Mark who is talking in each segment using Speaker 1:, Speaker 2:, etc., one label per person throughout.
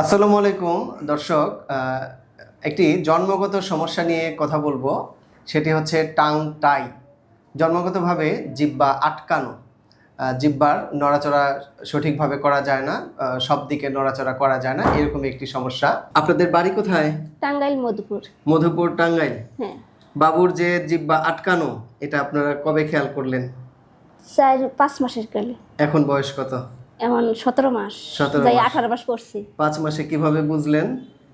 Speaker 1: আসসালামু আলাইকুম দর্শক। একটি জন্মগত সমস্যা নিয়ে কথা বলব। সেটি হচ্ছে টাং টাই। জন্মগতভাবে জিব্বা আটকানো। জিব্বার নড়াচড়া সঠিকভাবে করা যায় না সব দিকে নড়াচড়া করা যায় না এরকম একটি সমস্যা। আপনাদের বাড়ি কোথায়?
Speaker 2: টাঙ্গাইল মধুপুর।
Speaker 1: মধুপুর টাঙ্গাইল।
Speaker 2: হ্যাঁ।
Speaker 1: বাবুর যে জিব্বা আটকানো এটা আপনারা কবে খেয়াল করলেন?
Speaker 2: চার পাঁচ মাসের কালে।
Speaker 1: এখন বয়স কত?
Speaker 2: এমন সতেরো মাস
Speaker 1: 17
Speaker 2: যাই আঠারো মাস পড়ছি।
Speaker 1: পাঁচ মাসে কীভাবে বুঝলেন?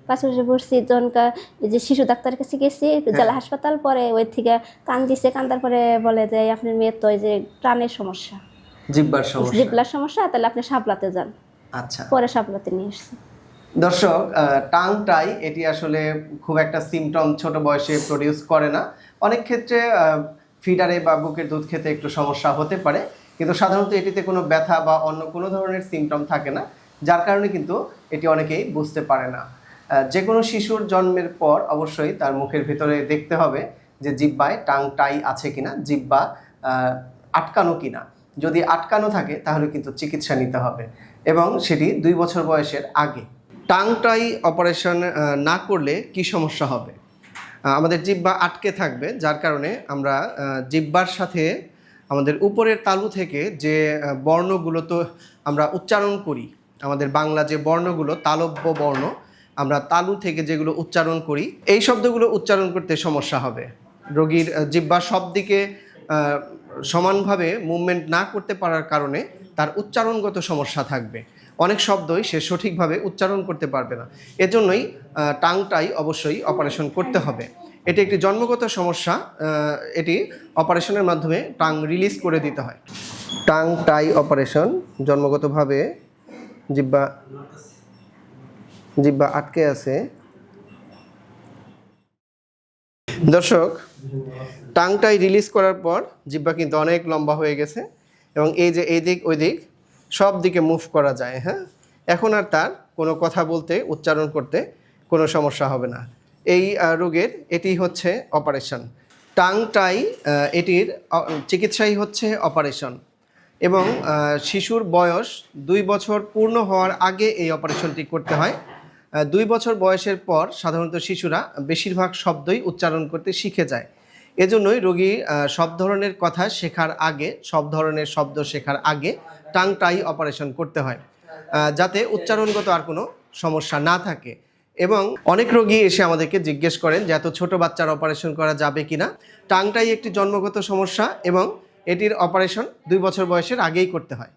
Speaker 2: পাঁচ মাসে পড়ছি তখনকার যে শিশু ডাক্তারের কাছে গেছি
Speaker 1: হ্যাঁ।
Speaker 2: জেলা হাসপাতাল পরে ওই থেকে কান দিছে কান্দার পরে বলে যে আপনার মেয়ের তো যে প্রাণের সমস্যা।
Speaker 1: জিব্বার সমস্যা।
Speaker 2: জিবলার সমস্যা তাহলে আপনি সাপলাতে যান।
Speaker 1: আচ্ছা।
Speaker 2: পরে সাপলাতে নিয়ে এসছি
Speaker 1: দর্শক টাং টাই এটি আসলে খুব একটা সিমটম ছোট বয়সে প্রডিউস করে না। অনেক ক্ষেত্রে ফিডারে বা বুকের দুধ খেতে একটু সমস্যা হতে পারে। কিন্তু সাধারণত এটিতে কোনো ব্যথা বা অন্য কোনো ধরনের সিমটম থাকে না, যার কারণে কিন্তু এটি অনেকেই বুঝতে পারে না। যে কোনো শিশুর জন্মের পর অবশ্যই তার মুখের ভিতরে দেখতে হবে যে জিব্বায় টাং টাই আছে কিনা, জিব্বা আটকানো কিনা। যদি আটকানো থাকে তাহলে কিন্তু চিকিৎসা নিতে হবে এবং সেটি দুই বছর বয়সের আগে। টাংটাই অপারেশন না করলে কি সমস্যা হবে? আমাদের জিব্বা আটকে থাকবে, যার কারণে আমরা জিব্বার সাথে আমাদের উপরের তালু থেকে যে বর্ণগুলো তো আমরা উচ্চারণ করি, আমাদের বাংলা যে বর্ণগুলো, তালব্য বর্ণ, আমরা তালু থেকে যেগুলো উচ্চারণ করি, এই শব্দগুলো উচ্চারণ করতে সমস্যা হবে। রোগীর জিব্বা সব দিকে সমানভাবে মুভমেন্ট না করতে পারার কারণে তার উচ্চারণগত সমস্যা থাকবে। অনেক শব্দই সে সঠিকভাবে উচ্চারণ করতে পারবে না। এজন্যই টাংটাই অবশ্যই অপারেশন করতে হবে। এটি একটি জন্মগত সমস্যা এটি অপারেশনের মাধ্যমে টাং রিলিজ করে দিতে হয়। টাং টাই অপারেশন জন্মগতভাবে জিব্বা জিব্বা আটকে আছে। দর্শক টাংটাই রিলিজ করার পর জিব্বা কিন্তু অনেক লম্বা হয়ে গেছে এবং এই যে এই দিক ওই দিক সব দিকে মুভ করা যায় হ্যাঁ? এখন আর তার কোনো কথা বলতে, উচ্চারণ করতে কোনো সমস্যা হবে না। এই রোগের এটি হচ্ছে অপারেশন। টাংটাই আহ, এটির চিকিৎসাই হচ্ছে অপারেশন। এবং শিশুর বয়স দুই বছর পূর্ণ হওয়ার আগে এই অপারেশনটি করতে হয়। দুই বছর বয়সের পর সাধারণত শিশুরা বেশিরভাগ শব্দই উচ্চারণ করতে শিখে যায়। এজন্যই রোগী সব ধরনের কথা শেখার আগে সব ধরনের শব্দ শেখার আগে টাং টাই অপারেশন করতে হয়। যাতে উচ্চারণগত আর কোনো সমস্যা না থাকে। এবং অনেক রোগী এসে আমাদেরকে জিজ্ঞেস করেন যে এত ছোটো বাচ্চার অপারেশন করা যাবে কি না টাংটাই একটি জন্মগত সমস্যা এবং এটির অপারেশন দুই বছর বয়সের আগেই করতে হয়।